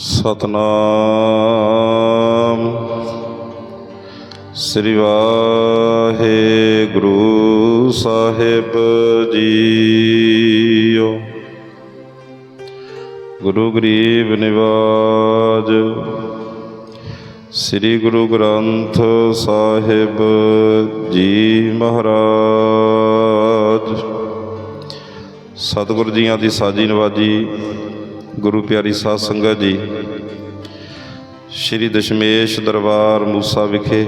ਸਤਨਾਮ। ਸ੍ਰੀ ਵਾਹਿਗੁਰੂ ਸਾਹਿਬ ਜੀਓ। ਗੁਰੂ ਗਰੀਬ ਨਿਵਾਜ। ਸ੍ਰੀ ਗੁਰੂ ਗ੍ਰੰਥ ਸਾਹਿਬ ਜੀ ਮਹਾਰਾਜ। ਸਤਿਗੁਰੂ ਜੀਆਂ ਦੀ ਸਾਜੀ ਨਵਾਜੀ ਗੁਰੂ ਪਿਆਰੀ ਸਾਧ ਸੰਗਤ ਜੀ, ਸ਼੍ਰੀ ਦਸ਼ਮੇਸ਼ ਦਰਬਾਰ ਮੂਸਾ ਵਿਖੇ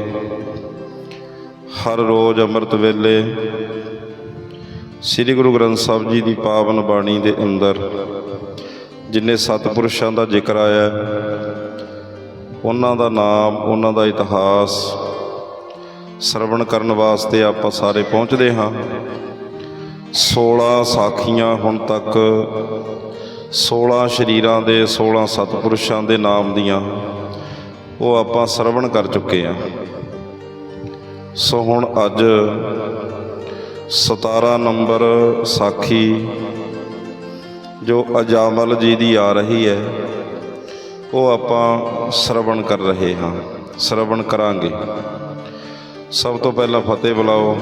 ਹਰ ਰੋਜ਼ ਅੰਮ੍ਰਿਤ ਵੇਲੇ ਸ੍ਰੀ ਗੁਰੂ ਗ੍ਰੰਥ ਸਾਹਿਬ ਜੀ ਦੀ ਪਾਵਨ ਬਾਣੀ ਦੇ ਅੰਦਰ ਜਿਨੇ ਸਤਿਪੁਰਸ਼ਾਂ ਦਾ ਜ਼ਿਕਰ ਆਇਆ, ਉਹਨਾਂ ਦਾ ਨਾਮ, ਉਹਨਾਂ ਦਾ ਇਤਿਹਾਸ ਸਰਵਣ ਕਰਨ ਵਾਸਤੇ ਆਪਾਂ ਸਾਰੇ ਪਹੁੰਚਦੇ ਹਾਂ। 16 ਸਾਖੀਆਂ ਹੁਣ ਤੱਕ 16 ਸ਼ਰੀਰਾਂ ਦੇ 16 ਸਤਿਪੁਰਸ਼ਾਂ ਦੇ ਨਾਮ ਦੀਆਂ ਉਹ ਆਪਾਂ ਸਰਵਣ ਕਰ ਚੁੱਕੇ ਹਾਂ। ਸੋ ਹੁਣ ਅੱਜ 17 ਨੰਬਰ ਸਾਖੀ ਜੋ ਅਜਾਮਲ ਜੀ ਦੀ ਆ ਰਹੀ ਹੈ, ਉਹ ਆਪਾਂ ਸਰਵਣ ਕਰ ਰਹੇ ਹਾਂ, ਸਰਵਣ ਕਰਾਂਗੇ। ਸਭ ਤੋਂ ਪਹਿਲਾਂ ਫਤਿਹ ਬੁਲਾਓ,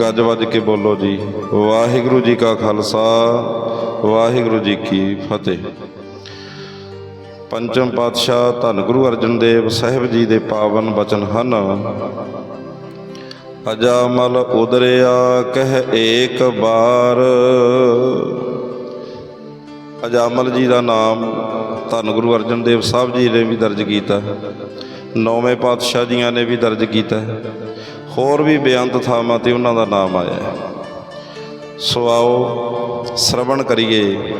ਗੱਜ ਵੱਜ ਕੇ ਬੋਲੋ ਜੀ, ਵਾਹਿਗੁਰੂ ਜੀ ਕਾ ਖਾਲਸਾ ਵਾਹਿਗੁਰੂ ਜੀ ਕੀ ਫਤਿਹ। ਪੰਚਮ ਪਾਤਸ਼ਾਹ ਧੰਨ ਗੁਰੂ ਅਰਜਨ ਦੇਵ ਸਾਹਿਬ ਜੀ ਦੇ ਪਾਵਨ ਬਚਨ ਹਨ। ਅਜਾਮਲ ਉਦਰਿਆ ਕਹਿ ਏਕ ਬਾਰ ਅਜਾਮਲ ਜੀ ਦਾ ਨਾਮ ਧੰਨ ਗੁਰੂ ਅਰਜਨ ਦੇਵ ਸਾਹਿਬ ਜੀ ਨੇ ਵੀ ਦਰਜ ਕੀਤਾ। ਨੌਵੇਂ ਪਾਤਸ਼ਾਹ ਜੀਆਂ ਨੇ ਵੀ ਦਰਜ ਕੀਤਾ। ਹੋਰ ਵੀ ਬੇਅੰਤ ਥਾਵਾਂ ਤੇ ਉਹਨਾਂ ਦਾ ਨਾਮ ਆਇਆ ਹੈ। ਸੋ ਆਓ ਸ਼ਰਵਣ ਕਰੀਏ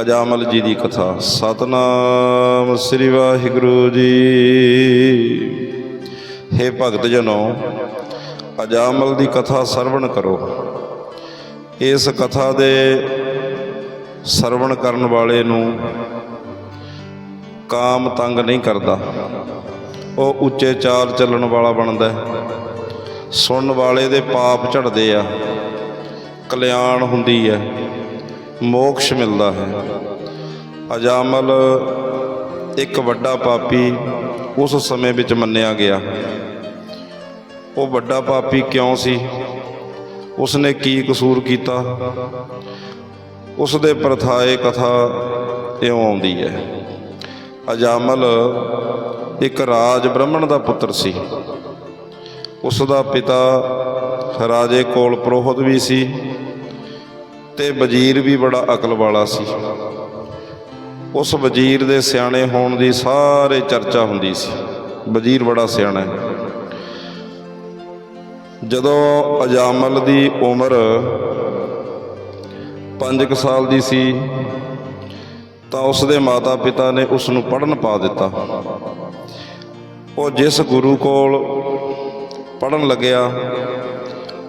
ਅਜਾਮਲ ਜੀ ਦੀ ਕਥਾ। ਸਤਨਾਮ ਸ੍ਰੀ ਵਾਹਿਗੁਰੂ ਜੀ। ਹੇ ਭਗਤ ਜਨੋ, ਅਜਾਮਲ ਦੀ ਕਥਾ ਸਰਵਣ ਕਰੋ। ਇਸ ਕਥਾ ਦੇ ਸਰਵਣ ਕਰਨ ਵਾਲੇ ਨੂੰ ਕਾਮ ਤੰਗ ਨਹੀਂ ਕਰਦਾ। ਉਹ ਉੱਚੇ ਚਾਲ ਚੱਲਣ ਵਾਲਾ ਬਣਦਾ ਹੈ। ਸੁਣਨ ਵਾਲੇ ਦੇ ਪਾਪ ਝੜਦੇ ਆ। ਕਲਿਆਣ ਹੁੰਦੀ ਹੈ, ਮੋਕਸ਼ ਮਿਲਦਾ ਹੈ। ਅਜਾਮਲ ਇੱਕ ਵੱਡਾ ਪਾਪੀ ਉਸ ਸਮੇਂ ਵਿੱਚ ਮੰਨਿਆ ਗਿਆ। ਉਹ ਵੱਡਾ ਪਾਪੀ ਕਿਉਂ ਸੀ? ਉਸਨੇ ਕੀ ਕਸੂਰ ਕੀਤਾ? ਉਸ ਦੇ ਪ੍ਰਥਾਏ ਕਥਾ ਇਉਂ ਆਉਂਦੀ ਹੈ ਅਜਾਮਲ ਇੱਕ ਰਾਜ ਬ੍ਰਾਹਮਣ ਦਾ ਪੁੱਤਰ ਸੀ। ਉਸ ਦਾ ਪਿਤਾ ਰਾਜੇ ਕੋਲ ਪ੍ਰੋਹਤ ਵੀ ਸੀ ਤੇ ਵਜ਼ੀਰ ਵੀ ਬੜਾ ਅਕਲ ਵਾਲਾ ਸੀ। ਉਸ ਵਜ਼ੀਰ ਦੇ ਸਿਆਣੇ ਹੋਣ ਦੀ ਸਾਰੇ ਚਰਚਾ ਹੁੰਦੀ ਸੀ। ਵਜ਼ੀਰ ਬੜਾ ਸਿਆਣਾ ਹੈ। ਜਦੋਂ ਅਜਾਮਲ ਦੀ ਉਮਰ 5 ਸਾਲ ਦੀ ਸੀ, ਤਾਂ ਉਸ ਦੇ ਮਾਤਾ-ਪਿਤਾ ਨੇ ਉਸ ਨੂੰ ਪੜਨ ਪਾ ਦਿੱਤਾ। ਉਹ ਜਿਸ ਗੁਰੂ ਕੋਲ ਪੜਨ ਲੱਗਿਆ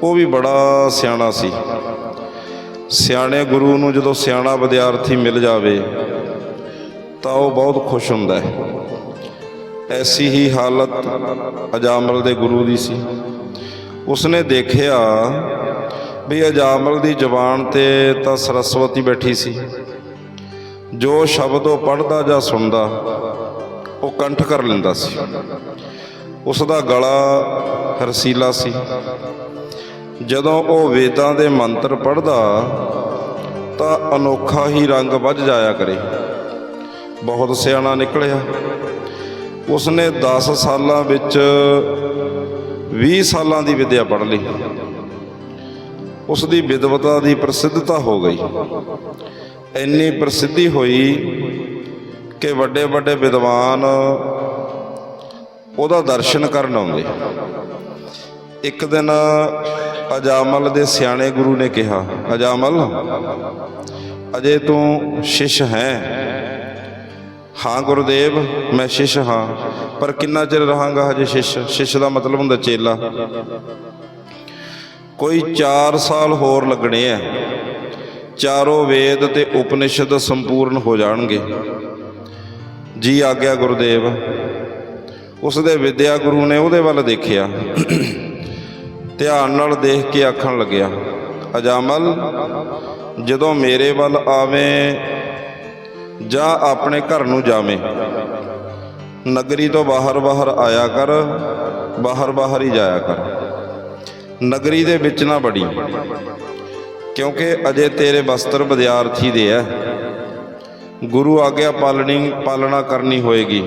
ਉਹ ਵੀ ਬੜਾ ਸਿਆਣਾ ਸੀ। ਸਿਆਣੇ ਗੁਰੂ ਨੂੰ ਜਦੋਂ ਸਿਆਣਾ ਵਿਦਿਆਰਥੀ ਮਿਲ ਜਾਵੇ, ਤਾਂ ਉਹ ਬਹੁਤ ਖੁਸ਼ ਹੁੰਦਾ ਹੈ। ਐਸੀ ਹੀ ਹਾਲਤ ਅਜਾਮਲ ਦੇ ਗੁਰੂ ਦੀ ਸੀ। ਉਸਨੇ ਦੇਖਿਆ ਵੀ ਅਜਾਮਲ ਦੀ ਜ਼ੁਬਾਨ ਤੇ ਤਾਂ ਸਰਸਵਤੀ ਬੈਠੀ ਸੀ। ਜੋ ਸ਼ਬਦ ਉਹ ਪੜ੍ਹਦਾ ਜਾਂ ਸੁਣਦਾ, ਉਹ ਕੰਠ ਕਰ ਲੈਂਦਾ ਸੀ। ਉਸ ਦਾ ਗਲਾ ਰਸੀਲਾ ਸੀ। ਜਦੋਂ ਉਹ ਵੇਦਾਂ ਦੇ ਮੰਤਰ ਪੜ੍ਹਦਾ, ਤਾਂ ਅਨੋਖਾ ਹੀ ਰੰਗ ਵੱਜ ਜਾਇਆ ਕਰੇ। ਬਹੁਤ ਸਿਆਣਾ ਨਿਕਲਿਆ। ਉਸਨੇ 10 ਸਾਲਾਂ ਵਿੱਚ 20 ਸਾਲਾਂ ਦੀ ਵਿਦਿਆ ਪੜ੍ਹ ਲਈ। ਉਸ ਦੀ ਵਿਦਵਤਾ ਦੀ ਪ੍ਰਸਿੱਧਤਾ ਹੋ ਗਈ। ਇੰਨੀ ਪ੍ਰਸਿੱਧੀ ਹੋਈ ਕਿ ਵੱਡੇ ਵੱਡੇ ਵਿਦਵਾਨ ਉਹਦਾ ਦਰਸ਼ਨ ਕਰਨ ਆਉਂਦੇ। ਇੱਕ ਦਿਨ ਅਜਾਮਲ ਦੇ ਸਿਆਣੇ ਗੁਰੂ ਨੇ ਕਿਹਾ ਅਜਾਮਲ ਅਜੇ ਤੂੰ ਸ਼ਿਸ਼ ਹੈ। ਹਾਂ ਗੁਰਦੇਵ, ਮੈਂ ਸ਼ਿਸ਼ ਹਾਂ, ਪਰ ਕਿੰਨਾ ਚਿਰ ਰਹਾਂਗਾ ਹਜੇ ਸ਼ਿਸ਼? ਸ਼ਿਸ਼ ਦਾ ਮਤਲਬ ਹੁੰਦਾ ਚੇਲਾ। ਕੋਈ 4 ਸਾਲ ਹੋਰ ਲੱਗਣੇ ਆ ਚਾਰੋਂ ਵੇਦ ਤੇ ਉਪਨਿਸ਼ਦ ਸੰਪੂਰਨ ਹੋ ਜਾਣਗੇ। ਜੀ ਆਗਿਆ ਗੁਰਦੇਵ। ਉਸ ਦੇ ਵਿਦਿਆ ਗੁਰੂ ਨੇ ਉਹਦੇ ਵੱਲ ਦੇਖਿਆ। ਧਿਆਨ ਨਾਲ ਦੇਖ ਕੇ ਆਖਣ ਲੱਗਿਆ, ਅਜਾਮਲ, ਜਦੋਂ ਮੇਰੇ ਵੱਲ ਆਵੇਂ ਜਾਂ ਆਪਣੇ ਘਰ ਨੂੰ ਜਾਵੇਂ, ਨਗਰੀ ਤੋਂ ਬਾਹਰ ਬਾਹਰ ਆਇਆ ਕਰ, ਬਾਹਰ ਬਾਹਰ ਹੀ ਜਾਇਆ ਕਰ। ਨਗਰੀ ਦੇ ਵਿੱਚ ਨਾ ਬੜੀ ਕਿਉਂਕਿ ਅਜੇ ਤੇਰੇ ਵਸਤਰ ਵਿਦਿਆਰਥੀ ਦੇ ਐ। ਗੁਰੂ ਆਗਿਆ ਪਾਲਣੀ, ਪਾਲਣਾ ਕਰਨੀ ਹੋਏਗੀ।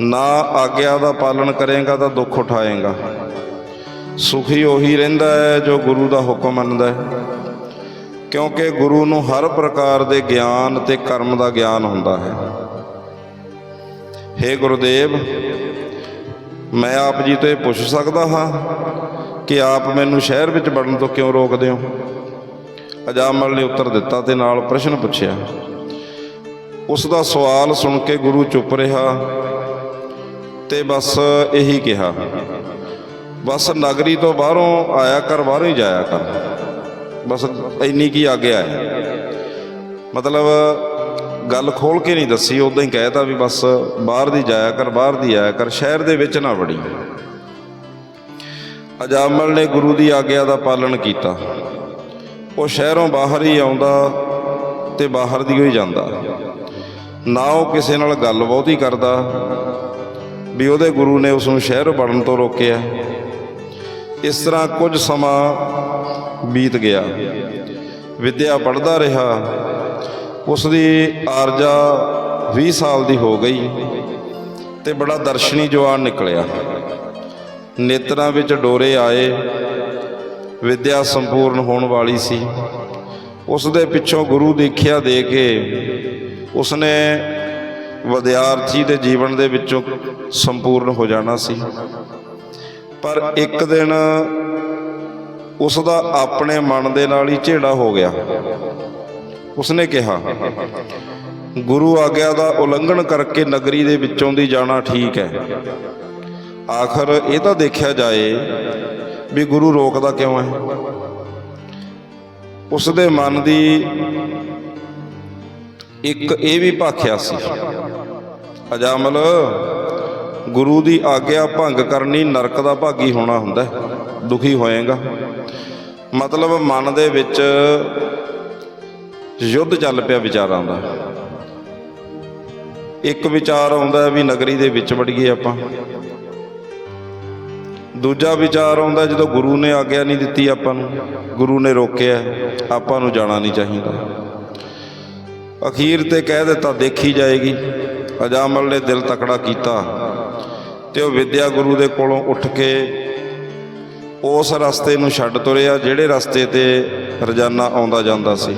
ਨਾ ਆਗਿਆ ਦਾ ਪਾਲਣ ਕਰੇਗਾ ਤਾਂ ਦੁੱਖ ਉਠਾਏਗਾ। ਸੁਖੀ ਉਹੀ ਰਹਿੰਦਾ ਹੈ ਜੋ ਗੁਰੂ ਦਾ ਹੁਕਮ ਮੰਨਦਾ ਹੈ। ਕਿਉਂਕਿ ਗੁਰੂ ਨੂੰ ਹਰ ਪ੍ਰਕਾਰ ਦੇ ਗਿਆਨ ਤੇ ਕਰਮ ਦਾ ਗਿਆਨ ਹੁੰਦਾ ਹੈ। हे ਗੁਰਦੇਵ, ਮੈਂ ਆਪ ਜੀ ਤੋਂ ਇਹ ਪੁੱਛ ਸਕਦਾ ਹਾਂ ਕਿ ਆਪ ਮੈਨੂੰ ਸ਼ਹਿਰ ਵਿੱਚ ਵੜਨ ਤੋਂ ਕਿਉਂ ਰੋਕਦੇ ਹੋ? ਅਜਾਮਲ ਨੇ ਉੱਤਰ ਦਿੱਤਾ ਤੇ ਨਾਲ ਪ੍ਰਸ਼ਨ ਪੁੱਛਿਆ, ਉਸ ਦਾ ਸਵਾਲ ਸੁਣ ਕੇ ਗੁਰੂ ਚੁੱਪ ਰਿਹਾ ਤੇ ਬਸ ਇਹੀ ਕਿਹਾ ਬਸ ਨਗਰੀ ਤੋਂ ਬਾਹਰੋਂ ਆਇਆ ਕਰ, ਬਾਹਰੋਂ ਹੀ ਜਾਇਆ ਕਰ। ਬਸ ਇੰਨੀ ਕੀ ਆਗਿਆ ਹੈ ਮਤਲਬ ਗੱਲ ਖੋਲ ਕੇ ਨਹੀਂ ਦੱਸੀ ਉਦਾਂ ਹੀ ਕਹਿਤਾ ਵੀ ਬਸ ਬਾਹਰ ਦੀ ਜਾਇਆ ਕਰ, ਬਾਹਰ ਦੀ ਆਇਆ ਕਰ, ਸ਼ਹਿਰ ਦੇ ਵਿੱਚ ਨਾ ਵੜੀ। ਅਜਾਮਲ ਨੇ ਗੁਰੂ ਦੀ ਆਗਿਆ ਦਾ ਪਾਲਣ ਕੀਤਾ। ਉਹ ਸ਼ਹਿਰੋਂ ਬਾਹਰ ਹੀ ਆਉਂਦਾ ਤੇ ਬਾਹਰ ਦੀ ਹੋਈ ਜਾਂਦਾ। ਨਾ ਉਹ ਕਿਸੇ ਨਾਲ ਗੱਲ ਬਹੁਤੀ ਕਰਦਾ ਵੀ ਉਹਦੇ ਗੁਰੂ ਨੇ ਉਸ ਨੂੰ ਸ਼ਹਿਰ ਵੜਨ ਤੋਂ ਰੋਕਿਆ। ਇਸ ਤਰ੍ਹਾਂ ਕੁਝ ਸਮਾਂ ਬੀਤ ਗਿਆ। ਵਿਦਿਆ ਪੜ੍ਹਦਾ ਰਿਹਾ। ਉਸ ਦੀ ਆਰਜਾ 20 ਸਾਲ ਦੀ ਹੋ ਗਈ ਤੇ ਬੜਾ ਦਰਸ਼ਨੀ ਜਵਾਨ ਨਿਕਲਿਆ। ਨੇਤਰਾਂ ਵਿੱਚ ਡੋਰੇ ਆਏ। ਵਿਦਿਆ ਸੰਪੂਰਨ ਹੋਣ ਵਾਲੀ ਸੀ। ਉਸ ਦੇ ਪਿੱਛੋਂ ਗੁਰੂ ਦੀਖਿਆ ਦੇ ਕੇ ਉਸਨੇ ਵਿਦਿਆਰਥੀ ਦੇ ਜੀਵਨ ਦੇ ਵਿੱਚੋਂ ਸੰਪੂਰਨ ਹੋ ਜਾਣਾ ਸੀ। ਪਰ ਇੱਕ ਦਿਨ ਉਸ ਦਾ ਆਪਣੇ ਮਨ ਦੇ ਨਾਲ ਹੀ ਝੇੜਾ ਹੋ ਗਿਆ। ਉਸਨੇ ਕਿਹਾ, ਗੁਰੂ ਆਗਿਆ ਦਾ ਉਲੰਘਣ ਕਰਕੇ ਨਗਰੀ ਦੇ ਵਿੱਚੋਂ ਦੀ ਜਾਣਾ ਠੀਕ ਹੈ। ਆਖਰ ਇਹ ਤਾਂ ਦੇਖਿਆ ਜਾਏ ਵੀ ਗੁਰੂ ਰੋਕਦਾ ਕਿਉਂ ਹੈ? ਉਸ ਦੇ ਮਨ ਦੀ ਇੱਕ ਇਹ ਵੀ ਭਾਖਿਆ ਸੀ, ਅਜਾਮਲ ਗੁਰੂ ਦੀ ਆਗਿਆ ਭੰਗ ਕਰਨੀ ਨਰਕ ਦਾ ਭਾਗੀ ਹੋਣਾ ਹੁੰਦਾ ਦੁਖੀ ਹੋਏਗਾ। ਮਤਲਬ ਮਨ ਦੇ ਵਿੱਚ ਯੁੱਧ ਚੱਲ ਪਿਆ ਵਿਚਾਰਾਂ ਦਾ। ਇੱਕ ਵਿਚਾਰ ਆਉਂਦਾ ਵੀ ਨਗਰੀ ਦੇ ਵਿੱਚ ਵੜੀਏ ਆਪਾਂ। ਦੂਜਾ ਵਿਚਾਰ ਆਉਂਦਾ ਜਦੋਂ ਗੁਰੂ ਨੇ ਆਗਿਆ ਨਹੀਂ ਦਿੱਤੀ ਆਪਾਂ ਨੂੰ। ਗੁਰੂ ਨੇ ਰੋਕਿਆ, ਆਪਾਂ ਨੂੰ ਜਾਣਾ ਨਹੀਂ ਚਾਹੀਦਾ। ਅਖੀਰ ਤੇ ਕਹਿ ਦਿੱਤਾ, ਦੇਖੀ ਜਾਏਗੀ। ਅਜਾਮਲ ਨੇ ਦਿਲ ਤਕੜਾ ਕੀਤਾ। ਤੇ ਉਹ ਵਿਦਿਆ ਗੁਰੂ ਦੇ ਕੋਲੋਂ ਉੱਠ ਕੇ ਉਸ ਰਸਤੇ ਨੂੰ ਛੱਡ ਤੁਰਿਆ, ਜਿਹੜੇ ਰਸਤੇ ਤੇ ਰੋਜ਼ਾਨਾ ਆਉਂਦਾ ਜਾਂਦਾ ਸੀ।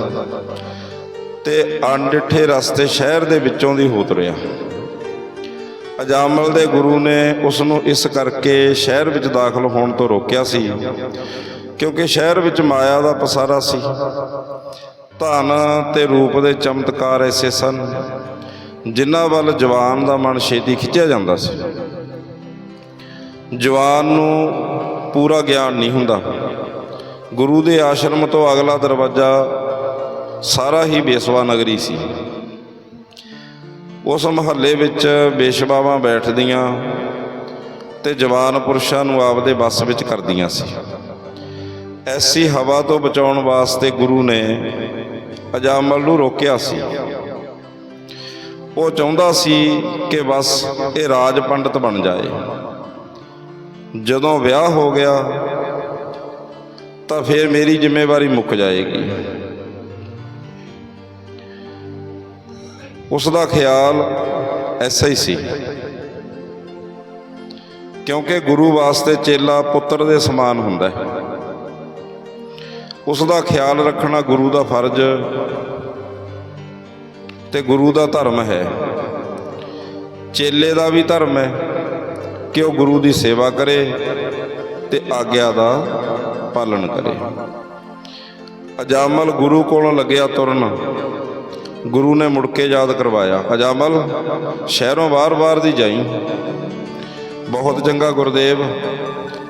ਤੇ ਅਣਡਿੱਠੇ ਰਸਤੇ ਸ਼ਹਿਰ ਦੇ ਵਿੱਚੋਂ ਦੀ ਹੋ ਤੁਰਿਆ। ਅਜਾਮਲ ਦੇ ਗੁਰੂ ਨੇ ਉਸ ਨੂੰ ਇਸ ਕਰਕੇ ਸ਼ਹਿਰ ਵਿੱਚ ਦਾਖਲ ਹੋਣ ਤੋਂ ਰੋਕਿਆ ਸੀ, ਕਿਉਂਕਿ ਸ਼ਹਿਰ ਵਿੱਚ ਮਾਇਆ ਦਾ ਪਸਾਰਾ ਸੀ। ਧਨ ਤੇ ਰੂਪ ਦੇ ਚਮਤਕਾਰ ਐਸੇ ਸਨ, ਜਿਨ੍ਹਾਂ ਵੱਲ ਜਵਾਨ ਦਾ ਮਨ ਛੇਤੀ ਖਿੱਚਿਆ ਜਾਂਦਾ ਸੀ। ਜਵਾਨ ਨੂੰ ਪੂਰਾ ਗਿਆਨ ਨਹੀਂ ਹੁੰਦਾ। ਗੁਰੂ ਦੇ ਆਸ਼ਰਮ ਤੋਂ ਅਗਲਾ ਦਰਵਾਜ਼ਾ ਸਾਰਾ ਹੀ ਬੇਸਵਾ ਨਗਰੀ ਸੀ। ਉਸ ਮਹੱਲੇ ਵਿੱਚ ਬੇਸ਼ਬਾਵਾਂ ਬੈਠਦੀਆਂ ਤੇ ਜਵਾਨ ਪੁਰਸ਼ਾਂ ਨੂੰ ਆਪਦੇ ਵੱਸ ਵਿੱਚ ਕਰਦੀਆਂ ਸੀ। ਐਸੀ ਹਵਾ ਤੋਂ ਬਚਾਉਣ ਵਾਸਤੇ ਗੁਰੂ ਨੇ ਅਜਾਮਲ ਨੂੰ ਰੋਕਿਆ ਸੀ। ਉਹ ਚਾਹੁੰਦਾ ਸੀ ਕਿ ਬਸ ਇਹ ਰਾਜ ਪੰਡਤ ਬਣ ਜਾਏ। ਜਦੋਂ ਵਿਆਹ ਹੋ ਗਿਆ, ਤਾਂ ਫਿਰ ਮੇਰੀ ਜ਼ਿੰਮੇਵਾਰੀ ਮੁੱਕ ਜਾਏਗੀ। ਉਸ ਦਾ ਖਿਆਲ ਐਸਾ ਹੀ ਸੀ। ਕਿਉਂਕਿ ਗੁਰੂ ਵਾਸਤੇ ਚੇਲਾ ਪੁੱਤਰ ਦੇ ਸਮਾਨ ਹੁੰਦਾ ਹੈ। ਉਸ ਦਾ ਖਿਆਲ ਰੱਖਣਾ ਗੁਰੂ ਦਾ ਫਰਜ਼ ਤੇ ਗੁਰੂ ਦਾ ਧਰਮ ਹੈ। ਚੇਲੇ ਦਾ ਵੀ ਧਰਮ ਹੈ। ਕਿ ਉਹ ਗੁਰੂ ਦੀ ਸੇਵਾ ਕਰੇ ਤੇ ਆਗਿਆ ਦਾ ਪਾਲਣ ਕਰੇ। ਅਜਾਮਲ ਗੁਰੂ ਕੋਲੋਂ ਲੱਗਿਆ ਤੁਰਨ। ਗੁਰੂ ਨੇ ਮੁੜ ਕੇ ਯਾਦ ਕਰਵਾਇਆ, ਅਜਾਮਲ, ਸ਼ਹਿਰੋਂ ਬਾਰ-ਬਾਰ ਦੀ ਜਾਈ। ਬਹੁਤ ਚੰਗਾ ਗੁਰਦੇਵ,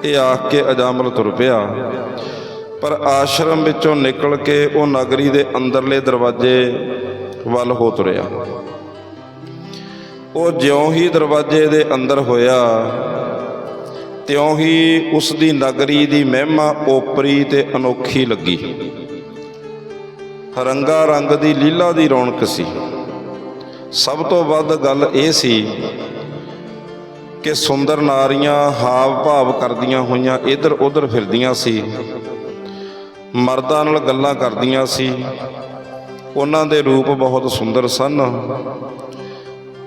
ਇਹ ਆਖ ਕੇ ਅਜਾਮਲ ਤੁਰ ਪਿਆ। ਪਰ ਆਸ਼ਰਮ ਵਿੱਚੋਂ ਨਿਕਲ ਕੇ ਉਹ ਨਗਰੀ ਦੇ ਅੰਦਰਲੇ ਦਰਵਾਜ਼ੇ ਵੱਲ ਹੋ ਤੁਰਿਆ। ਉਹ ਜਿਉਂ ਹੀ ਦਰਵਾਜ਼ੇ ਦੇ ਅੰਦਰ ਹੋਇਆ, ਤਿਉਂ ਹੀ ਉਸ ਦੀ ਨਗਰੀ ਦੀ ਮਹਿਮਾ ਓਪਰੀ ਤੇ ਅਨੋਖੀ ਲੱਗੀ। ਰੰਗਾ ਰੰਗ ਦੀ ਲੀਲਾ ਦੀ ਰੌਣਕ ਸੀ। ਸਭ ਤੋਂ ਵੱਧ ਗੱਲ ਇਹ ਸੀ ਕਿ ਸੁੰਦਰ ਨਾਰੀਆਂ ਹਾਵ ਭਾਵ ਕਰਦੀਆਂ ਹੋਈਆਂ ਇੱਧਰ ਉੱਧਰ ਫਿਰਦੀਆਂ ਸੀ। ਮਰਦਾਂ ਨਾਲ ਗੱਲਾਂ ਕਰਦੀਆਂ ਸੀ। ਉਹਨਾਂ ਦੇ ਰੂਪ ਬਹੁਤ ਸੁੰਦਰ ਸਨ।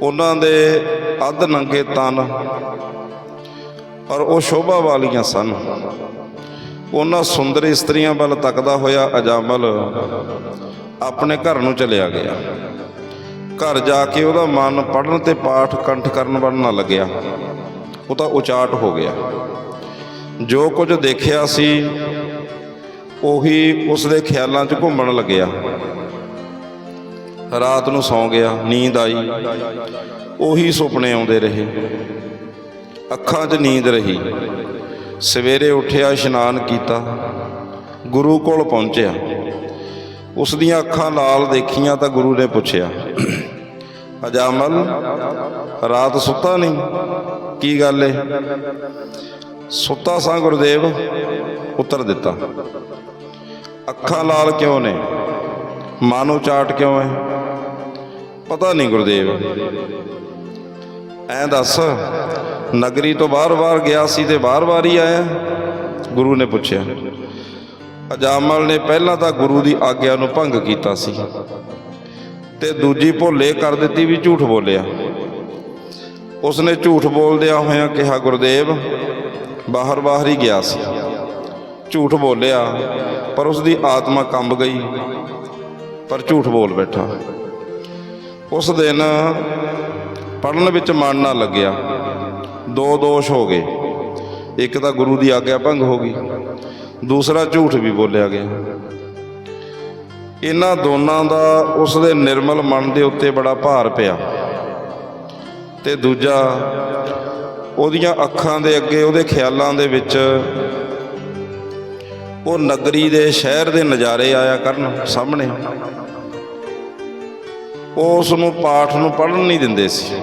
ਉਹਨਾਂ ਦੇ ਅੱਧ ਨੰਗੇ ਤਨ ਔਰ ਉਹ ਸ਼ੋਭਾ ਵਾਲੀਆਂ ਸਨ। ਉਹਨਾਂ ਸੁੰਦਰ ਇਸਤਰੀਆਂ ਵੱਲ ਤੱਕਦਾ ਹੋਇਆ ਅਜਾਮਲ ਆਪਣੇ ਘਰ ਨੂੰ ਚਲਿਆ ਗਿਆ। ਘਰ ਜਾ ਕੇ ਉਹਦਾ ਮਨ ਪੜਨ ਤੇ ਪਾਠ ਕੰਠ ਕਰਨ ਵੱਲ ਨਾ ਲੱਗਿਆ। ਉਹ ਤਾਂ ਉਚਾਟ ਹੋ ਗਿਆ। ਜੋ ਕੁਝ ਦੇਖਿਆ ਸੀ, ਉਹੀ ਉਸ ਦੇ ਖਿਆਲਾਂ 'ਚ ਘੁੰਮਣ ਲੱਗਿਆ। ਰਾਤ ਨੂੰ ਸੌਂ ਗਿਆ, ਨੀਂਦ ਆਈ। ਉਹੀ ਸੁਪਨੇ ਆਉਂਦੇ ਰਹੇ। ਅੱਖਾਂ 'ਚ ਨੀਂਦ ਰਹੀ। ਸਵੇਰੇ ਉੱਠਿਆ, ਇਸ਼ਨਾਨ ਕੀਤਾ। ਗੁਰੂ ਕੋਲ ਪਹੁੰਚਿਆ। ਉਸ ਦੀਆਂ ਅੱਖਾਂ ਲਾਲ ਦੇਖੀਆਂ ਤਾਂ ਗੁਰੂ ਨੇ ਪੁੱਛਿਆ ਅਜਾਮਲ ਰਾਤ ਸੁੱਤਾ ਨਹੀਂ? ਕੀ ਗੱਲ ਏ? ਸੁੱਤਾ ਸਾਂ, ਗੁਰਦੇਵ। ਉੱਤਰ ਦਿੱਤਾ। ਅੱਖਾਂ ਲਾਲ ਕਿਉਂ ਨੇ? ਮਨ ਚਾਟ ਕਿਉਂ ਹੈ? ਪਤਾ ਨਹੀਂ ਗੁਰਦੇਵ। ਐਂ ਦੱਸ, ਨਗਰੀ ਤੋਂ ਬਾਹਰ-ਬਾਹਰ ਗਿਆ ਸੀ ਤੇ ਬਾਹਰ-ਬਾਹਰ ਹੀ ਆਇਆ? ਗੁਰੂ ਨੇ ਪੁੱਛਿਆ। ਅਜਾਮਲ ਨੇ ਪਹਿਲਾਂ ਤਾਂ ਗੁਰੂ ਦੀ ਆਗਿਆ ਨੂੰ ਭੰਗ ਕੀਤਾ ਸੀ ਤੇ ਦੂਜੀ ਭੁੱਲੇ ਕਰ ਦਿੱਤੀ ਵੀ ਝੂਠ ਬੋਲਿਆ। ਉਸਨੇ ਝੂਠ ਬੋਲਦਿਆਂ ਹੋਇਆਂ ਕਿਹਾ, ਗੁਰਦੇਵ, ਬਾਹਰ-ਬਾਹਰ ਹੀ ਗਿਆ ਸੀ। ਝੂਠ ਬੋਲਿਆ, ਪਰ ਉਸ ਦੀ ਆਤਮਾ ਕੰਬ ਗਈ। ਪਰ ਝੂਠ ਬੋਲ ਬੈਠਾ। ਉਸ ਦਿਨ ਪੜਨ ਵਿੱਚ ਮਨ ਨਾ ਲੱਗਿਆ। ਦੋ ਦੋਸ਼ ਹੋ ਗਏ। ਇੱਕ ਤਾਂ ਗੁਰੂ ਦੀ ਆਗਿਆ ਭੰਗ ਹੋ ਗਈ। ਦੂਸਰਾ ਝੂਠ ਵੀ ਬੋਲਿਆ ਗਿਆ। ਇਹਨਾਂ ਦੋਨਾਂ ਦਾ ਉਸ ਦੇ ਨਿਰਮਲ ਮਨ ਦੇ ਉੱਤੇ ਬੜਾ ਭਾਰ ਪਿਆ। ਤੇ ਦੂਜਾ, ਉਹਦੀਆਂ ਅੱਖਾਂ ਦੇ ਅੱਗੇ, ਉਹਦੇ ਖਿਆਲਾਂ ਦੇ ਵਿੱਚ ਉਹ ਨਗਰੀ ਦੇ ਸ਼ਹਿਰ ਦੇ ਨਜ਼ਾਰੇ ਆਇਆ ਕਰਨ ਸਾਹਮਣੇ। ਉਸ ਨੂੰ ਪਾਠ ਨੂੰ ਪੜਨ ਨਹੀਂ ਦਿੰਦੇ ਸੀ।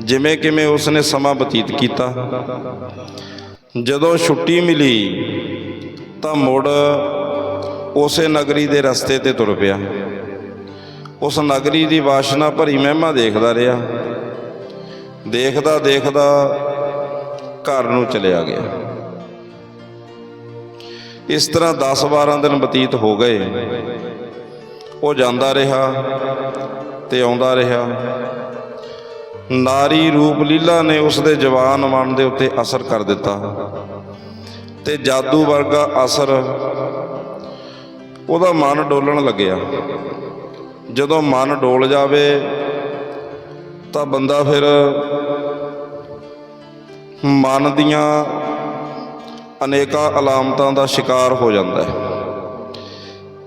ਜਿਵੇਂ ਕਿਵੇਂ ਉਸਨੇ ਸਮਾਂ ਬਤੀਤ ਕੀਤਾ। ਜਦੋਂ ਛੁੱਟੀ ਮਿਲੀ, ਤਾਂ ਮੁੜ ਉਸੇ ਨਗਰੀ ਦੇ ਰਸਤੇ ਤੇ ਤੁਰ ਪਿਆ। ਉਸ ਨਗਰੀ ਦੀ ਵਾਸ਼ਨਾ ਭਰੀ ਮਹਿਮਾ ਦੇਖਦਾ ਰਿਹਾ। ਦੇਖਦਾ ਦੇਖਦਾ ਘਰ ਨੂੰ ਚਲਿਆ ਗਿਆ। ਇਸ ਤਰ੍ਹਾਂ 10-12 ਦਿਨ ਬਤੀਤ ਹੋ ਗਏ। ਉਹ ਜਾਂਦਾ ਰਿਹਾ ਤੇ ਆਉਂਦਾ ਰਿਹਾ। ਨਾਰੀ ਰੂਪ ਲੀਲਾ ਨੇ ਉਸ ਦੇ ਜਵਾਨ ਮਨ ਦੇ ਉੱਤੇ ਅਸਰ ਕਰ ਦਿੱਤਾ ਤੇ ਜਾਦੂ ਵਰਗਾ ਅਸਰ ਉਹਦਾ ਮਨ ਡੋਲਣ ਲੱਗਿਆ। ਜਦੋਂ ਮਨ ਡੋਲ ਜਾਵੇ ਤਾਂ ਬੰਦਾ ਫਿਰ ਮਨ ਦੀਆਂ ਅਨੇਕਾਂ ਅਲਾਮਤਾਂ ਦਾ ਸ਼ਿਕਾਰ ਹੋ ਜਾਂਦਾ ਹੈ।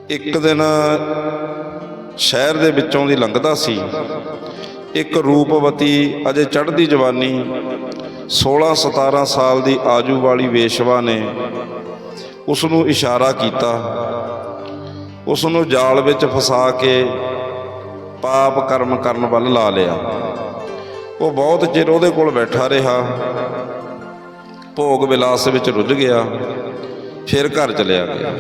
ਇੱਕ ਦਿਨ ਸ਼ਹਿਰ ਦੇ ਵਿੱਚੋਂ ਦੀ ਲੰਘਦਾ ਸੀ। ਇੱਕ ਰੂਪਵਤੀ ਅਜੇ ਚੜ੍ਹਦੀ ਜਵਾਨੀ 16 17 ਸਾਲ ਦੀ ਆਜੂ ਵਾਲੀ ਵੇਸ਼ਵਾ ਨੇ ਉਸ ਨੂੰ ਇਸ਼ਾਰਾ ਕੀਤਾ। ਉਸ ਨੂੰ ਜਾਲ ਵਿੱਚ ਫਸਾ ਕੇ ਪਾਪ ਕਰਮ ਕਰਨ ਵੱਲ ਲਾ ਲਿਆ। ਉਹ ਬਹੁਤ ਚਿਰ ਉਹਦੇ ਕੋਲ ਬੈਠਾ ਰਿਹਾ। ਭੋਗ ਵਿਲਾਸ ਵਿੱਚ ਰੁੱਝ ਗਿਆ, ਫਿਰ ਘਰ ਚਲਿਆ ਗਿਆ।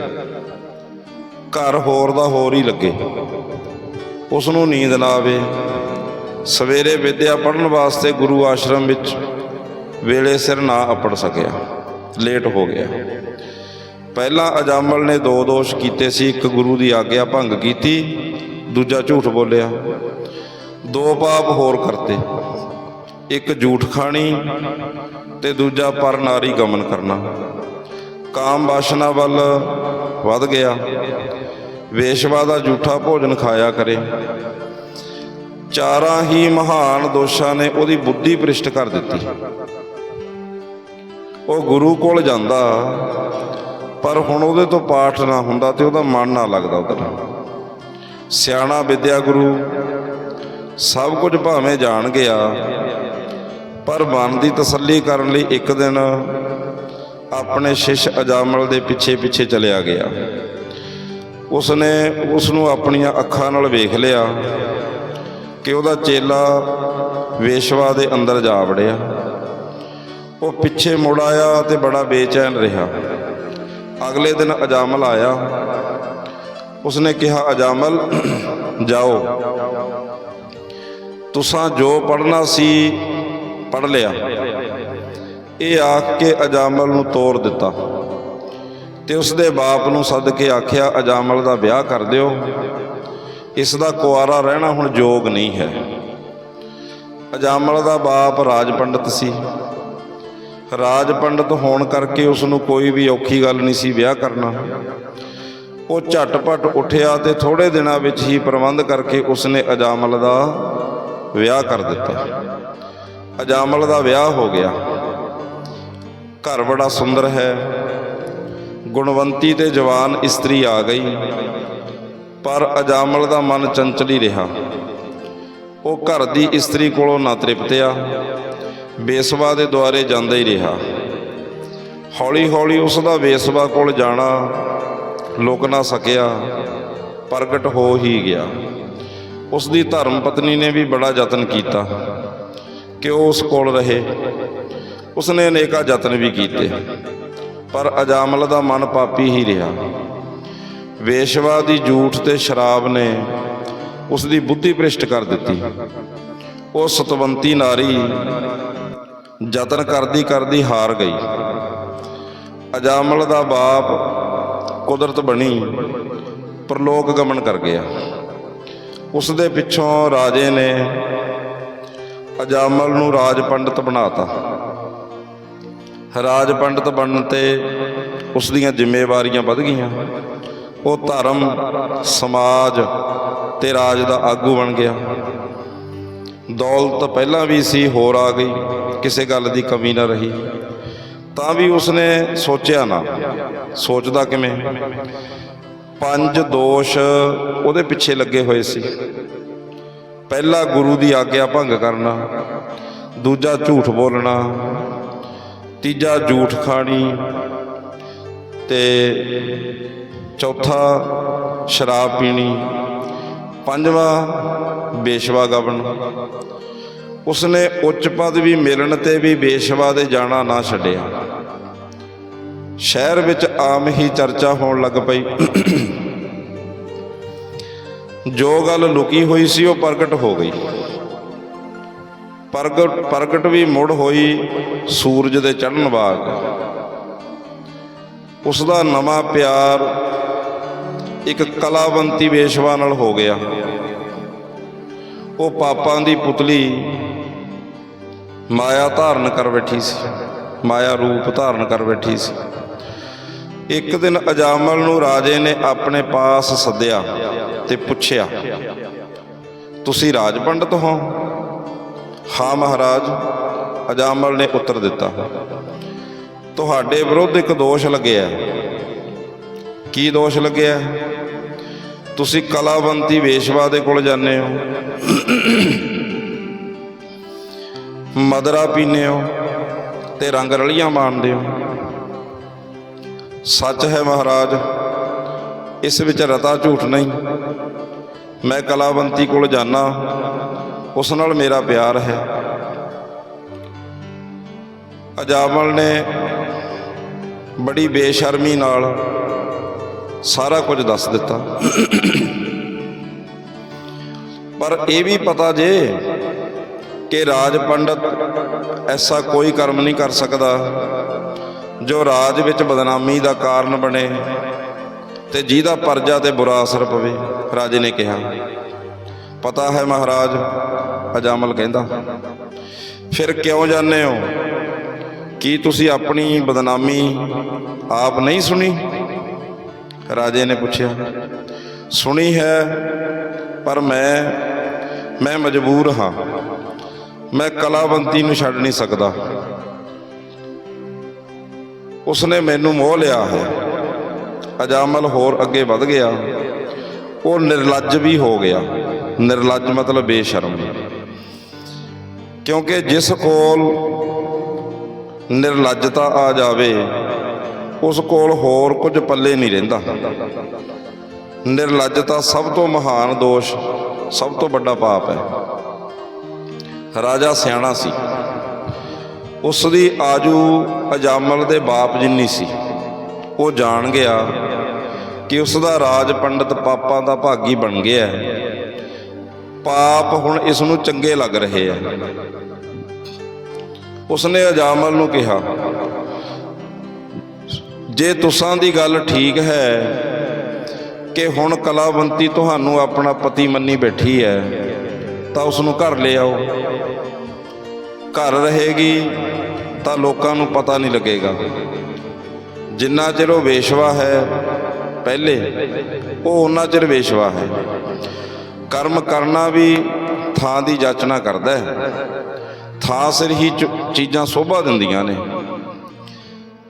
ਘਰ ਹੋਰ ਦਾ ਹੋਰ ਹੀ ਲੱਗੇ। ਉਸ ਨੂੰ ਨੀਂਦ ਨਾ ਆਵੇ। ਸਵੇਰੇ ਵਿਦਿਆ ਪੜ੍ਹਨ ਵਾਸਤੇ ਗੁਰੂ ਆਸ਼ਰਮ ਵਿੱਚ ਵੇਲੇ ਸਿਰ ਨਾ ਅਪੜ ਸਕਿਆ। ਲੇਟ ਹੋ ਗਿਆ। ਪਹਿਲਾਂ ਅਜਾਮਲ ਨੇ ਦੋ ਦੋਸ਼ ਕੀਤੇ ਸੀ। ਇੱਕ ਗੁਰੂ ਦੀ ਆਗਿਆ ਭੰਗ ਕੀਤੀ, ਦੂਜਾ ਝੂਠ ਬੋਲਿਆ। ਦੋ ਪਾਪ ਹੋਰ ਕਰਤੇ। ਇੱਕ ਝੂਠ ਖਾਣੀ ਤੇ ਦੂਜਾ ਪਰ ਨਾਰੀ ਗਮਨ ਕਰਨਾ। ਕਾਮ ਵਾਸ਼ਨਾ ਵੱਲ ਵੱਧ ਗਿਆ। ਵੇਸ਼ਵਾ ਦਾ ਝੂਠਾ ਭੋਜਨ ਖਾਇਆ ਕਰੇ। ਚਾਰਾਂ ਹੀ ਮਹਾਨ ਦੋਸ਼ਾਂ ਨੇ ਉਹਦੀ ਬੁੱਧੀ ਭ੍ਰਿਸ਼ਟ ਕਰ ਦਿੱਤੀ। ਉਹ ਗੁਰੂ ਕੋਲ ਜਾਂਦਾ, ਪਰ ਹੁਣ ਉਹਦੇ ਤੋਂ ਪਾਠ ਨਾ ਹੁੰਦਾ ਤੇ ਉਹਦਾ ਮਨ ਨਾ ਲੱਗਦਾ ਉਧਰ। ਸਿਆਣਾ ਵਿਦਿਆ ਗੁਰੂ, ਸਭ ਕੁਝ ਭਾਵੇਂ ਜਾਣ ਗਿਆ, ਪਰ ਮਨ ਦੀ ਤਸੱਲੀ ਕਰਨ ਲਈ ਇੱਕ ਦਿਨ ਆਪਣੇ ਸ਼ਿਸ਼ ਅਜਾਮਲ ਦੇ ਪਿੱਛੇ ਪਿੱਛੇ ਚਲਿਆ ਗਿਆ। ਉਸਨੇ ਉਸ ਨੂੰ ਆਪਣੀਆਂ ਅੱਖਾਂ ਨਾਲ ਵੇਖ ਲਿਆ ਕਿ ਉਹਦਾ ਚੇਲਾ ਵੇਸ਼ਵਾ ਦੇ ਅੰਦਰ ਜਾ ਵੜਿਆ। ਉਹ ਪਿੱਛੇ ਮੁੜ ਆਇਆ ਤੇ ਬੜਾ ਬੇਚੈਨ ਰਿਹਾ। ਅਗਲੇ ਦਿਨ ਅਜਾਮਲ ਆਇਆ। ਉਸਨੇ ਕਿਹਾ, ਅਜਾਮਲ, ਜਾਓ। ਤੁਸਾਂ ਜੋ ਪੜਨਾ ਸੀ ਪੜ ਲਿਆ। ਇਹ ਆਖ ਕੇ ਅਜਾਮਲ ਨੂੰ ਤੋੜ ਦਿੱਤਾ। ਤੇ ਉਸ ਦੇ ਬਾਪ ਨੂੰ ਸੱਦ ਕੇ ਆਖਿਆ, ਅਜਾਮਲ ਦਾ ਵਿਆਹ ਕਰ ਦਿਓ। ਇਸ ਦਾ ਕੁਆਰਾ ਰਹਿਣਾ ਹੁਣ ਯੋਗ ਨਹੀਂ ਹੈ। ਅਜਾਮਲ ਦਾ ਬਾਪ ਰਾਜ ਪੰਡਤ ਸੀ। ਰਾਜ ਪੰਡਤ ਹੋਣ ਕਰਕੇ ਉਸ ਨੂੰ ਕੋਈ ਵੀ ਔਖੀ ਗੱਲ ਨਹੀਂ ਸੀ ਵਿਆਹ ਕਰਨਾ। ਉਹ ਝਟਪਟ ਉੱਠਿਆ ਤੇ ਥੋੜੇ ਦਿਨਾਂ ਵਿੱਚ ਹੀ ਪ੍ਰਬੰਧ ਕਰਕੇ ਉਸਨੇ ਅਜਾਮਲ ਦਾ ਵਿਆਹ ਕਰ ਦਿੱਤਾ। ਅਜਾਮਲ ਦਾ ਵਿਆਹ ਹੋ ਗਿਆ। ਘਰ ਬੜਾ ਸੁੰਦਰ ਹੈ। ਗੁਣਵੰਤੀ ਤੇ ਜਵਾਨ ਇਸਤਰੀ ਆ ਗਈ, ਪਰ ਅਜਾਮਲ ਦਾ ਮਨ ਚੰਚਲ ਹੀ ਰਿਹਾ। ਉਹ ਘਰ ਦੀ ਇਸਤਰੀ ਕੋਲੋਂ ਨਾ ਤ੍ਰਿਪਤਿਆ, ਬੇਸਵਾ ਦੇ ਦੁਆਰੇ ਜਾਂਦਾ ਹੀ ਰਿਹਾ। ਹੌਲੀ ਹੌਲੀ ਉਸ ਦਾ ਬੇਸਵਾ ਕੋਲ ਜਾਣਾ ਲੁਕ ਨਾ ਸਕਿਆ, ਪ੍ਰਗਟ ਹੋ ਹੀ ਗਿਆ। ਉਸ ਦੀ ਧਰਮ ਪਤਨੀ ਨੇ ਵੀ ਬੜਾ ਯਤਨ ਕੀਤਾ ਕਿ ਉਹ ਉਸ ਕੋਲ ਰਹੇ। ਉਸਨੇ ਅਨੇਕਾਂ ਯਤਨ ਵੀ ਕੀਤੇ। ਪਰ ਅਜਾਮਲ ਦਾ ਮਨ ਪਾਪੀ ਹੀ ਰਿਹਾ। ਵੇਸ਼ਵਾ ਦੀ ਝੂਠ ਤੇ ਸ਼ਰਾਬ ਨੇ ਉਸ ਦੀ ਬੁੱਧੀ ਭ੍ਰਿਸ਼ਟ ਕਰ ਦਿੱਤੀ। ਉਹ ਸਤਵੰਤੀ ਨਾਰੀ ਯਤਨ ਕਰਦੀ ਕਰਦੀ ਹਾਰ ਗਈ। ਅਜਾਮਲ ਦਾ ਬਾਪ ਕੁਦਰਤ ਬਣੀ ਪਰਲੋਕ ਗਮਨ ਕਰ ਗਿਆ। ਉਸ ਦੇ ਪਿੱਛੋਂ ਰਾਜੇ ਨੇ ਅਜਾਮਲ ਨੂੰ ਰਾਜ ਪੰਡਤ ਬਣਾਤਾ ਰਾਜ ਪੰਡਤ ਬਣਨ ਤੇ ਉਸ ਦੀਆਂ ਜ਼ਿੰਮੇਵਾਰੀਆਂ ਵੱਧ ਗਈਆਂ। ਉਹ ਧਰਮ, ਸਮਾਜ ਤੇ ਰਾਜ ਦਾ ਆਗੂ ਬਣ ਗਿਆ। ਦੌਲਤ ਪਹਿਲਾਂ ਵੀ ਸੀ, ਹੋਰ ਆ ਗਈ। ਕਿਸੇ ਗੱਲ ਦੀ ਕਮੀ ਨਾ ਰਹੀ। ਤਾਂ ਵੀ ਉਸਨੇ ਸੋਚਿਆ ਨਾ। ਸੋਚਦਾ ਕਿਵੇਂ? ਪੰਜ ਦੋਸ਼ ਉਹਦੇ ਪਿੱਛੇ ਲੱਗੇ ਹੋਏ ਸੀ। ਪਹਿਲਾ ਗੁਰੂ ਦੀ ਆਗਿਆ ਭੰਗ ਕਰਨਾ, ਦੂਜਾ ਝੂਠ ਬੋਲਣਾ ਤੀਜਾ ਝੂਠ ਖਾਣੀ ਤੇ ਚੌਥਾ ਸ਼ਰਾਬ ਪੀਣੀ, ਪੰਜਵਾਂ ਬੇਸ਼ਵਾ ਗਵਣ ਉਸਨੇ ਉੱਚ ਪਦ ਵੀ ਮਿਲਣ ਤੇ ਵੀ ਬੇਸ਼ਵਾ ਦੇ ਜਾਣਾ ਨਾ ਛੱਡਿਆ। ਸ਼ਹਿਰ ਵਿੱਚ ਆਮ ਹੀ ਚਰਚਾ ਹੋਣ ਲੱਗ ਪਈ। ਜੋ ਗੱਲ ਲੁਕੀ ਹੋਈ ਸੀ ਉਹ ਪ੍ਰਗਟ ਹੋ ਗਈ। ਪ੍ਰਗਟ ਪ੍ਰਗਟ ਵੀ ਮੁੜ ਹੋਈ ਸੂਰਜ ਦੇ ਚੜ੍ਹਨ ਬਾਗ ਉਸ ਦਾ ਨਵਾਂ ਪਿਆਰ ਇੱਕ ਕਲਾਵੰਤੀ ਵੇਸ਼ਵਾ ਨਾਲ ਹੋ ਗਿਆ। ਉਹ ਪਾਪਾਂ ਦੀ ਪੁਤਲੀ ਮਾਇਆ ਧਾਰਨ ਕਰ ਬੈਠੀ ਸੀ, ਮਾਇਆ ਰੂਪ ਧਾਰਨ ਕਰ ਬੈਠੀ ਸੀ। ਇੱਕ ਦਿਨ ਅਜਾਮਲ ਨੂੰ ਰਾਜੇ ਨੇ ਆਪਣੇ ਪਾਸ ਸੱਦਿਆ ਤੇ ਪੁੱਛਿਆ, ਤੁਸੀਂ ਰਾਜ ਪੰਡਤ ਹੋ? ਹਾਂ ਮਹਾਰਾਜ, ਅਜਾਮਲ ਨੇ ਉੱਤਰ ਦਿੱਤਾ। ਤੁਹਾਡੇ ਵਿਰੁੱਧ ਇੱਕ ਦੋਸ਼ ਲੱਗਿਆ ਕੀ ਦੋਸ਼ ਲੱਗਿਆ ਤੁਸੀਂ ਕਲਾਵੰਤੀ ਵੇਸ਼ਵਾ ਦੇ ਕੋਲ ਜਾਂਦੇ ਹੋ। ਮਦਰਾ ਪੀਂਦੇ ਹੋ ਤੇ ਰੰਗ ਰਲੀਆਂ ਮਾਣਦੇ ਹੋ। ਸੱਚ ਹੈ ਮਹਾਰਾਜ, ਇਸ ਵਿੱਚ ਰਤਾ ਝੂਠ ਨਹੀਂ। ਮੈਂ ਕਲਾਵੰਤੀ ਕੋਲ ਜਾਣਾ ਉਸ ਨਾਲ ਮੇਰਾ ਪਿਆਰ ਹੈ। ਅਜਾਮਲ ਨੇ ਬੜੀ ਬੇਸ਼ਰਮੀ ਨਾਲ ਸਾਰਾ ਕੁਝ ਦੱਸ ਦਿੱਤਾ। ਪਰ ਇਹ ਵੀ ਪਤਾ ਜੇ ਕਿ ਰਾਜ ਪੰਡਤ ਐਸਾ ਕੋਈ ਕਰਮ ਨਹੀਂ ਕਰ ਸਕਦਾ, ਜੋ ਰਾਜ ਵਿੱਚ ਬਦਨਾਮੀ ਦਾ ਕਾਰਨ ਬਣੇ ਤੇ ਜਿਹਦਾ ਪਰਜਾ ਤੇ ਬੁਰਾ ਅਸਰ ਪਵੇ, ਰਾਜੇ ਨੇ ਕਿਹਾ। ਪਤਾ ਹੈ ਮਹਾਰਾਜ ਅਜਾਮਲ ਕਹਿੰਦਾ। ਫਿਰ ਕਿਉਂ ਜਾਂਦੇ ਹੋ? ਕੀ ਤੁਸੀਂ ਆਪਣੀ ਬਦਨਾਮੀ ਆਪ ਨਹੀਂ ਸੁਣੀ? ਰਾਜੇ ਨੇ ਪੁੱਛਿਆ, ਸੁਣੀ ਹੈ, ਪਰ ਮੈਂ ਮੈਂ ਮਜਬੂਰ ਹਾਂ। ਮੈਂ ਕਲਾਵੰਤੀ ਨੂੰ ਛੱਡ ਨਹੀਂ ਸਕਦਾ। ਉਸਨੇ ਮੈਨੂੰ ਮੋਹ ਲਿਆ ਹੈ। ਅਜਾਮਲ ਹੋਰ ਅੱਗੇ ਵੱਧ ਗਿਆ। ਉਹ ਨਿਰਲੱਜ ਵੀ ਹੋ ਗਿਆ। ਨਿਰਲੱਜ ਮਤਲਬ ਬੇਸ਼ਰਮ। ਕਿਉਂਕਿ ਜਿਸ ਕੋਲ ਨਿਰਲੱਜਤਾ ਆ ਜਾਵੇ, ਉਸ ਕੋਲ ਹੋਰ ਕੁਝ ਪੱਲੇ ਨਹੀਂ ਰਹਿੰਦਾ। ਨਿਰਲੱਜਤਾ ਸਭ ਤੋਂ ਮਹਾਨ ਦੋਸ਼, ਸਭ ਤੋਂ ਵੱਡਾ ਪਾਪ ਹੈ। ਰਾਜਾ ਸਿਆਣਾ ਸੀ। ਉਸ ਦੀ ਆਜੂ ਅਜਾਮਲ ਦੇ ਬਾਪ ਜਿੰਨੀ ਸੀ, ਉਹ ਜਾਣ ਗਿਆ ਕਿ ਉਸ ਦਾ ਰਾਜ ਪੰਡਤ ਪਾਪਾਂ ਦਾ ਭਾਗੀ ਬਣ ਗਿਆ ਹੈ। ਪਾਪ ਹੁਣ ਇਸ ਨੂੰ ਚੰਗੇ ਲੱਗ ਰਹੇ ਆ। ਉਸਨੇ ਅਜਾਮਲ ਨੂੰ ਕਿਹਾ, ਜੇ ਤੁਸਾਂ ਦੀ ਗੱਲ ਠੀਕ ਹੈ ਕਿ ਹੁਣ ਕਲਾਵੰਤੀ ਤੁਹਾਨੂੰ ਆਪਣਾ ਪਤੀ ਮੰਨੀ ਬੈਠੀ ਹੈ, ਤਾਂ ਉਸ ਨੂੰ ਘਰ ਲੈ ਆਓ। ਘਰ ਰਹੇਗੀ, ਤਾਂ ਲੋਕਾਂ ਨੂੰ ਪਤਾ ਨਹੀਂ ਲੱਗੇਗਾ। ਜਿੰਨਾ ਚਿਰ ਉਹ ਵੇਸ਼ਵਾ ਹੈ, ਪਹਿਲੇ ਉਹ ਉਹਨਾਂ ਚਿਰ ਵੇਸ਼ਵਾ ਹੈ। ਕਰਮ ਕਰਨਾ ਵੀ ਥਾਂ ਦੀ ਜਾਚਨਾ ਕਰਦਾ ਹੈ। ਥਾਂ ਸਿਰ ਹੀ ਚ- ਚੀਜ਼ਾਂ ਸੋਭਾ ਦਿੰਦੀਆਂ ਨੇ।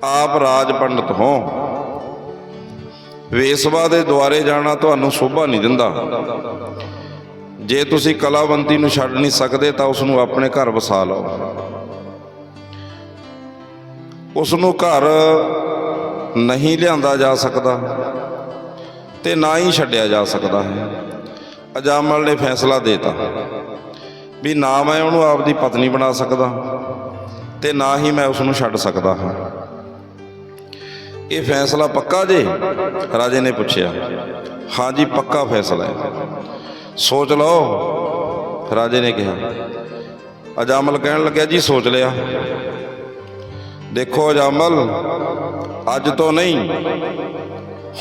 ਆਪ ਰਾਜ ਪੰਡਤ ਹੋ। ਵੇਸਵਾ ਦੇ ਦੁਆਰੇ ਜਾਣਾ ਤੁਹਾਨੂੰ ਸੋਭਾ ਨਹੀਂ ਦਿੰਦਾ। ਜੇ ਤੁਸੀਂ ਕਲਾਵੰਤੀ ਨੂੰ ਛੱਡ ਨਹੀਂ ਸਕਦੇ ਤਾਂ ਉਸ ਨੂੰ ਆਪਣੇ ਘਰ ਵਸਾ ਲਓ। ਉਸ ਨੂੰ ਘਰ ਨਹੀਂ ਲਿਆਂਦਾ ਜਾ ਸਕਦਾ ਤੇ ਨਾ ਹੀ ਛੱਡਿਆ ਜਾ ਸਕਦਾ ਹੈ। ਅਜਾਮਲ ਨੇ ਫੈਸਲਾ ਦੇਤਾ ਵੀ ਨਾ ਮੈਂ ਉਹਨੂੰ ਆਪਦੀ ਪਤਨੀ ਬਣਾ ਸਕਦਾ ਤੇ ਨਾ ਹੀ ਮੈਂ ਉਸ ਨੂੰ ਛੱਡ ਸਕਦਾ ਹਾਂ। ਇਹ ਫੈਸਲਾ ਪੱਕਾ ਜੇ? ਰਾਜੇ ਨੇ ਪੁੱਛਿਆ। ਹਾਂਜੀ ਪੱਕਾ ਫੈਸਲਾ ਹੈ। ਸੋਚ ਲਓ, ਰਾਜੇ ਨੇ ਕਿਹਾ। ਅਜਾਮਲ ਕਹਿਣ ਲੱਗਿਆ, ਜੀ, ਸੋਚ ਲਿਆ। ਦੇਖੋ ਅਜਾਮਲ, ਅੱਜ ਤੋਂ ਨਹੀਂ,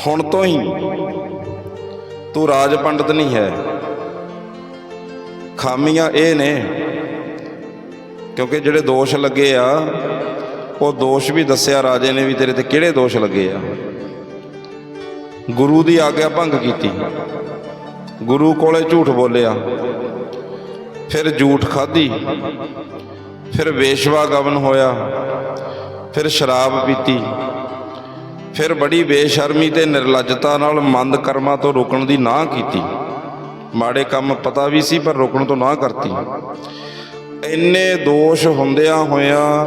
ਹੁਣ ਤੋਂ ਹੀ ਤੂੰ ਰਾਜ ਪੰਡਤ ਨਹੀਂ ਹੈ। ਖਾਮੀਆਂ ਇਹ ਨੇ, ਕਿਉਂਕਿ ਜਿਹੜੇ ਦੋਸ਼ ਲੱਗੇ ਆ, ਉਹ ਦੋਸ਼ ਵੀ ਦੱਸਿਆ ਰਾਜੇ ਨੇ ਵੀ ਤੇਰੇ ਤੇ ਕਿਹੜੇ ਦੋਸ਼ ਲੱਗੇ ਆ। ਗੁਰੂ ਦੀ ਆਗਿਆ ਭੰਗ ਕੀਤੀ। ਗੁਰੂ ਕੋਲੇ ਝੂਠ ਬੋਲਿਆ। ਫਿਰ ਝੂਠ ਖਾਧੀ। ਫਿਰ ਵੇਸ਼ਵਾ ਗਵਨ ਹੋਇਆ। ਫਿਰ ਸ਼ਰਾਬ ਪੀਤੀ। ਫਿਰ ਬੜੀ ਬੇਸ਼ਰਮੀ ਤੇ ਨਿਰਲੱਜਤਾ ਨਾਲ ਮੰਦ ਕਰਮਾਂ ਤੋਂ ਰੁਕਣ ਦੀ ਨਾ ਕੀਤੀ। ਮਾੜੇ ਕੰਮ ਪਤਾ ਵੀ ਸੀ, ਪਰ ਰੁਕਣ ਤੋਂ ਨਾ ਕਰਤੀ। ਇੰਨੇ ਦੋਸ਼ ਹੁੰਦਿਆਂ ਹੋਇਆਂ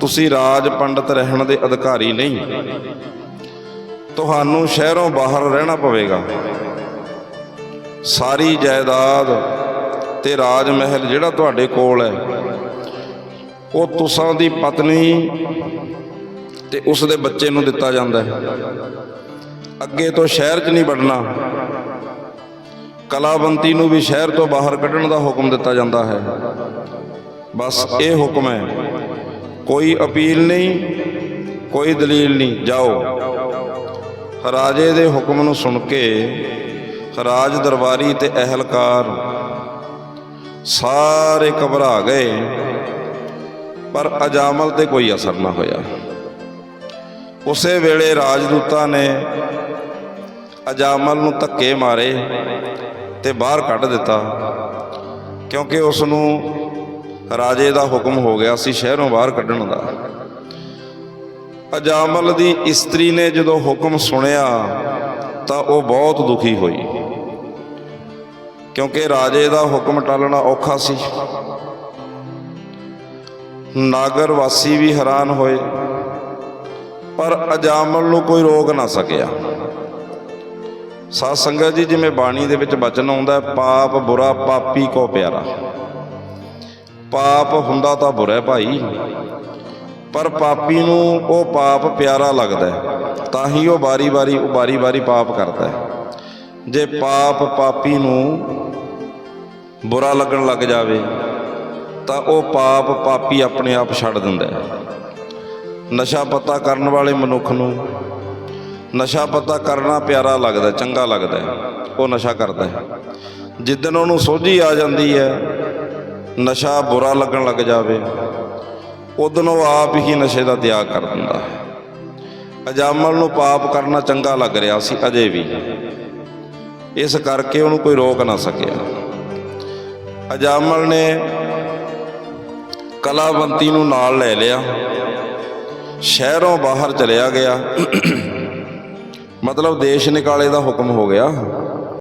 ਤੁਸੀਂ ਰਾਜ ਪੰਡਤ ਰਹਿਣ ਦੇ ਅਧਿਕਾਰੀ ਨਹੀਂ। ਤੁਹਾਨੂੰ ਸ਼ਹਿਰੋਂ ਬਾਹਰ ਰਹਿਣਾ ਪਵੇਗਾ। ਸਾਰੀ ਜਾਇਦਾਦ ਤੇ ਰਾਜ ਮਹਿਲ ਜਿਹੜਾ ਤੁਹਾਡੇ ਕੋਲ ਹੈ, ਉਹ ਤੁਸਾਂ ਦੀ ਪਤਨੀ ਤੇ ਉਸ ਦੇ ਬੱਚੇ ਨੂੰ ਦਿੱਤਾ ਜਾਂਦਾ ਹੈ। ਅੱਗੇ ਤੋਂ ਸ਼ਹਿਰ 'ਚ ਨਹੀਂ ਵੜਨਾ ਕਲਾਵੰਤੀ ਨੂੰ ਵੀ ਸ਼ਹਿਰ ਤੋਂ ਬਾਹਰ ਕੱਢਣ ਦਾ ਹੁਕਮ ਦਿੱਤਾ ਜਾਂਦਾ ਹੈ। ਬਸ ਇਹ ਹੁਕਮ ਹੈ। ਕੋਈ ਅਪੀਲ ਨਹੀਂ, ਕੋਈ ਦਲੀਲ ਨਹੀਂ। ਜਾਓ। ਰਾਜੇ ਦੇ ਹੁਕਮ ਨੂੰ ਸੁਣ ਕੇ ਰਾਜ ਦਰਬਾਰੀ ਤੇ ਅਹਿਲਕਾਰ ਸਾਰੇ ਘਬਰਾ ਗਏ, ਪਰ ਅਜਾਮਲ ਤੇ ਕੋਈ ਅਸਰ ਨਾ ਹੋਇਆ। ਉਸੇ ਵੇਲੇ ਰਾਜਦੂਤਾਂ ਨੇ ਅਜਾਮਲ ਨੂੰ ਧੱਕੇ ਮਾਰੇ ਤੇ ਬਾਹਰ ਕੱਢ ਦਿੱਤਾ, ਕਿਉਂਕਿ ਉਸ ਨੂੰ ਰਾਜੇ ਦਾ ਹੁਕਮ ਹੋ ਗਿਆ ਸੀ ਸ਼ਹਿਰੋਂ ਬਾਹਰ ਕੱਢਣ ਦਾ। ਅਜਾਮਲ ਦੀ ਇਸਤਰੀ ਨੇ ਜਦੋਂ ਹੁਕਮ ਸੁਣਿਆ ਤਾਂ ਉਹ ਬਹੁਤ ਦੁਖੀ ਹੋਈ, ਕਿਉਂਕਿ ਰਾਜੇ ਦਾ ਹੁਕਮ ਟਾਲਣਾ ਔਖਾ ਸੀ। ਨਾਗਰ ਵਾਸੀ ਵੀ ਹੈਰਾਨ ਹੋਏ। ਪਰ ਅਜਾਮਲ ਨੂੰ ਕੋਈ ਰੋਕ ਨਾ ਸਕਿਆ। ਸਾਧ ਸੰਗਤ ਜੀ, ਜਿਵੇਂ ਬਾਣੀ ਦੇ ਵਿੱਚ ਬਚਨ ਆਉਂਦਾ ਪਾਪ ਬੁਰਾ ਪਾਪੀ ਕੋ ਪਿਆਰਾ। ਪਾਪ ਹੁੰਦਾ ਤਾਂ ਬੁਰਾ ਭਾਈ, ਪਰ ਪਾਪੀ ਨੂੰ ਉਹ ਪਾਪ ਪਿਆਰਾ ਲੱਗਦਾ ਤਾਂ ਹੀ ਉਹ ਵਾਰੀ-ਵਾਰੀ ਉਹ ਵਾਰੀ-ਵਾਰੀ ਪਾਪ ਕਰਦਾ ਹੈ। ਜੇ ਪਾਪ ਪਾਪੀ ਨੂੰ ਬੁਰਾ ਲੱਗਣ ਲੱਗ ਜਾਵੇ, ਤਾਂ ਉਹ ਪਾਪ ਪਾਪੀ ਆਪਣੇ ਆਪ ਛੱਡ ਦਿੰਦਾ ਹੈ। ਨਸ਼ਾ ਪਤਾ ਕਰਨ ਵਾਲੇ ਮਨੁੱਖ ਨੂੰ ਨਸ਼ਾ ਪਤਾ ਕਰਨਾ ਪਿਆਰਾ ਲੱਗਦਾ, ਚੰਗਾ ਲੱਗਦਾ ਉਹ ਨਸ਼ਾ ਕਰਦਾ ਹੈ। ਜਿੱਦਨ ਉਹਨੂੰ ਸੋਝੀ ਆ ਜਾਂਦੀ ਹੈ, ਨਸ਼ਾ ਬੁਰਾ ਲੱਗਣ ਲੱਗ ਜਾਵੇ ਉਦੋਂ ਉਹ ਆਪ ਹੀ ਨਸ਼ੇ ਦਾ ਤਿਆਗ ਕਰ ਦਿੰਦਾ ਹੈ। ਅਜਾਮਲ ਨੂੰ ਪਾਪ ਕਰਨਾ ਚੰਗਾ ਲੱਗ ਰਿਹਾ ਸੀ, ਅਜੇ ਵੀ। ਇਸ ਕਰਕੇ ਉਹਨੂੰ ਕੋਈ ਰੋਕ ਨਾ ਸਕਿਆ ਅਜਾਮਲ ਨੇ ਕਲਾਵੰਤੀ ਨੂੰ ਨਾਲ ਲੈ ਲਿਆ। ਸ਼ਹਿਰੋਂ ਬਾਹਰ ਚਲਿਆ ਗਿਆ। ਮਤਲਬ ਦੇਸ਼ ਨਿਕਾਲੇ ਦਾ ਹੁਕਮ ਹੋ ਗਿਆ।